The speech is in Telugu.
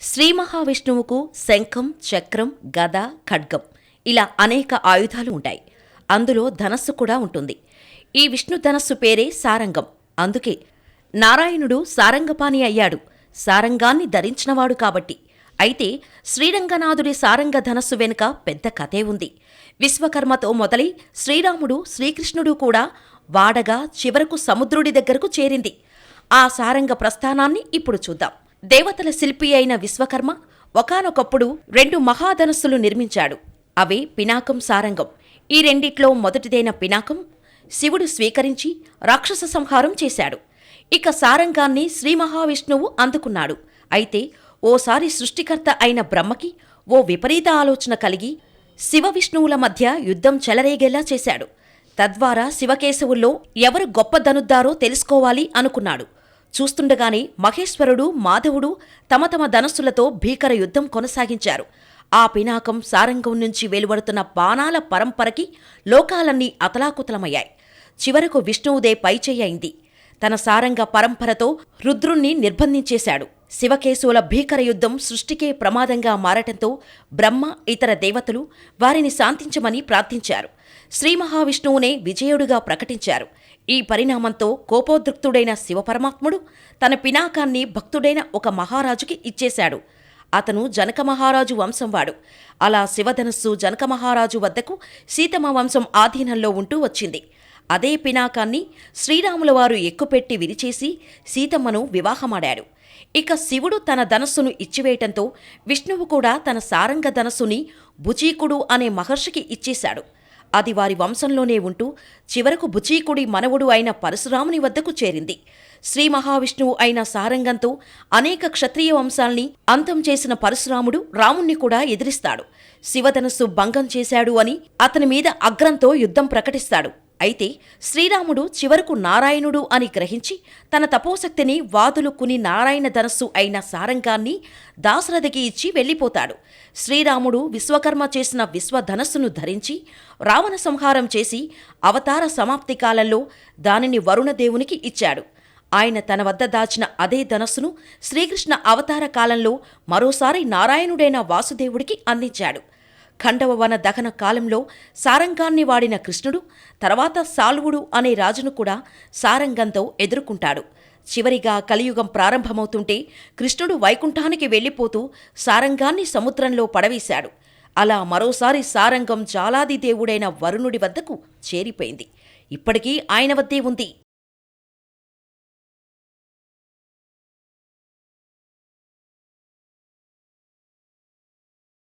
శ్రీ మహావిష్ణువుకు శంఖం చక్రం గద ఖడ్గం ఇలా అనేక ఆయుధాలు ఉంటాయి. అందులో ధనస్సు కూడా ఉంటుంది. ఈ విష్ణు ధనస్సు పేరే సారంగం. అందుకే నారాయణుడు సారంగపాణి అయ్యాడు. సారంగాన్ని ధరించినవాడు కాబట్టి. అయితే శ్రీరంగనాథుడి సారంగ ధనస్సు వెనుక పెద్ద కథే ఉంది. విశ్వకర్మతో మొదలై శ్రీరాముడు శ్రీకృష్ణుడు కూడా వాడగా చివరకు సముద్రుడి దగ్గరకు చేరింది. ఆ సారంగ ప్రస్థానాన్ని ఇప్పుడు చూద్దాం. దేవతల శిల్పి అయిన విశ్వకర్మ ఒకానొకప్పుడు రెండు మహాధనస్సులు నిర్మించాడు. అవే పినాకం సారంగం. ఈ రెండిట్లో మొదటిదైన పినాకం శివుడు స్వీకరించి రాక్షస సంహారం చేశాడు. ఇక సారంగాన్ని శ్రీ మహావిష్ణువు అందుకున్నాడు. అయితే ఓసారి సృష్టికర్త అయిన బ్రహ్మకి ఓ విపరీత ఆలోచన కలిగి శివ విష్ణువుల మధ్య యుద్ధం చెలరేగేలా చేశాడు. తద్వారా శివకేశవుల్లో ఎవరు గొప్ప ధనుద్దారో తెలుసుకోవాలి అనుకున్నాడు. చూస్తుండగానే మహేశ్వరుడు మాధవుడు తమ తమ ధనస్సులతో భీకర యుద్ధం కొనసాగించారు. ఆ పినాకం సారంగం నుంచి వెలువడుతున్న బాణాల పరంపరకి లోకాలన్నీ అతలాకుతలమయ్యాయి. చివరకు విష్ణువుదే పైచేయి అయింది. తన సారంగ పరంపరతో రుద్రుణ్ణి నిర్బంధించేశాడు. శివకేశవుల భీకర యుద్ధం సృష్టికే ప్రమాదంగా మారటంతో బ్రహ్మ ఇతర దేవతలు వారిని శాంతించమని ప్రార్థించారు. శ్రీ మహావిష్ణువునే విజయుడుగా ప్రకటించారు. ఈ పరిణామంతో కోపోద్రిక్తుడైన శివపరమాత్ముడు తన పినాకాన్ని భక్తుడైన ఒక మహారాజుకి ఇచ్చేశాడు. అతను జనక మహారాజు వంశంవాడు అలా శివధనస్సు జనక మహారాజు వద్దకు సీతమ వంశం ఆధీనంలో ఉంటూ వచ్చింది. అదే పినాకాన్ని శ్రీరాముల వారు ఎక్కుపెట్టి విరిచేసి సీతమ్మను వివాహమాడాడు. ఇక శివుడు తన ధనస్సును ఇచ్చివేయటంతో విష్ణువు కూడా తన సారంగ ధనస్సుని భుజీకుడు అనే మహర్షికి ఇచ్చేశాడు. అది వారి వంశంలోనే ఉంటూ చివరకు బుచీకుడి మనవుడు అయిన పరశురాముని వద్దకు చేరింది. శ్రీ మహావిష్ణువు అయిన సారంగంతో అనేక క్షత్రియ వంశాల్ని అంతం చేసిన పరశురాముడు రాముణ్ణి కూడా ఎదిరిస్తాడు. శివధనస్సు భంగం చేశాడు అని అతని మీద అగ్రంతో యుద్ధం ప్రకటిస్తాడు. అయితే శ్రీరాముడు చివరకు నారాయణుడు అని గ్రహించి తన తపోశక్తిని వాదులు కుని నారాయణ ధనస్సు అయిన సారంగాన్ని దాశరథికి ఇచ్చి వెళ్ళిపోతాడు. శ్రీరాముడు విశ్వకర్మ చేసిన విశ్వధనస్సును ధరించి రావణ సంహారం చేసి అవతార సమాప్తి కాలంలో దానిని వరుణదేవునికి ఇచ్చాడు. ఆయన తన వద్ద దాచిన అదే ధనస్సును శ్రీకృష్ణ అవతార కాలంలో మరోసారి నారాయణుడైన వాసుదేవుడికి అందించాడు. ఖండవవన దహన కాలంలో సారంగాన్ని వాడిన కృష్ణుడు తర్వాత సాల్వుడు అనే రాజును కూడా సారంగంతో ఎదుర్కొంటాడు. చివరిగా కలియుగం ప్రారంభమవుతుంటే కృష్ణుడు వైకుంఠానికి వెళ్ళిపోతూ సారంగాన్ని సముద్రంలో పడవేశాడు. అలా మరోసారి సారంగం జాలాది దేవుడైన వరుణుడి వద్దకు చేరిపోయింది. ఇప్పటికీ ఆయన వద్దే ఉంది.